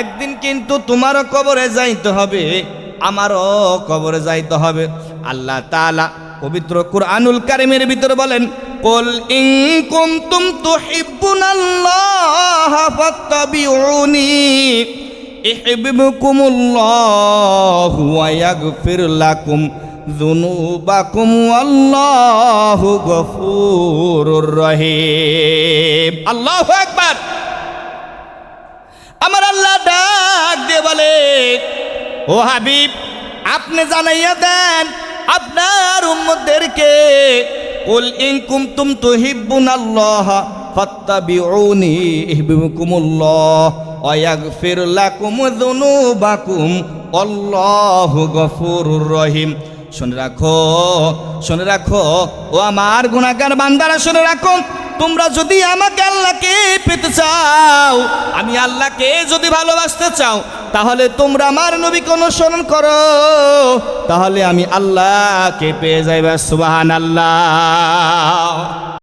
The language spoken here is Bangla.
একদিন কিন্তু তোমারও কবরে যাইতে হবে, আমারও কবরে যাইতে হবে। আল্লাহ তালা পবিত্র কুরআনুল কারিমের ভিতরে বলেন, কুল লাকুম যুনুবাকুম ওয়াল্লাহু গফুরুর রহিম। আল্লাহু আকবার। আমার আল্লাহ ডাক দিয়ে বলে, ও হাবিব, আপনি জানাইয়া দেন, আপনার উম্মতদেরকে, কুল ইন কুনতুম তুহিব্বুনাল্লাহ, ফাত্তাবিউনি ইহবিবকুমুল্লাহ ওয়া ইয়াগফির লাকুম যুনুবাকুম, আল্লাহু গফুরুর রহিম। শুনে রাখো শুনে রাখো, ও আমার গুণাগার বান্দারা, শুনে রাখো তোমরা যদি আমাকে আল্লাহকে পেতে চাও, আমি আল্লাহকে যদি ভালোবাসতে চাও, তাহলে তোমরা আমার নবীকে অনুসরণ করো। তাহলে আমি আল্লাহকে পেয়ে যাইবা সুবাহান আল্লাহ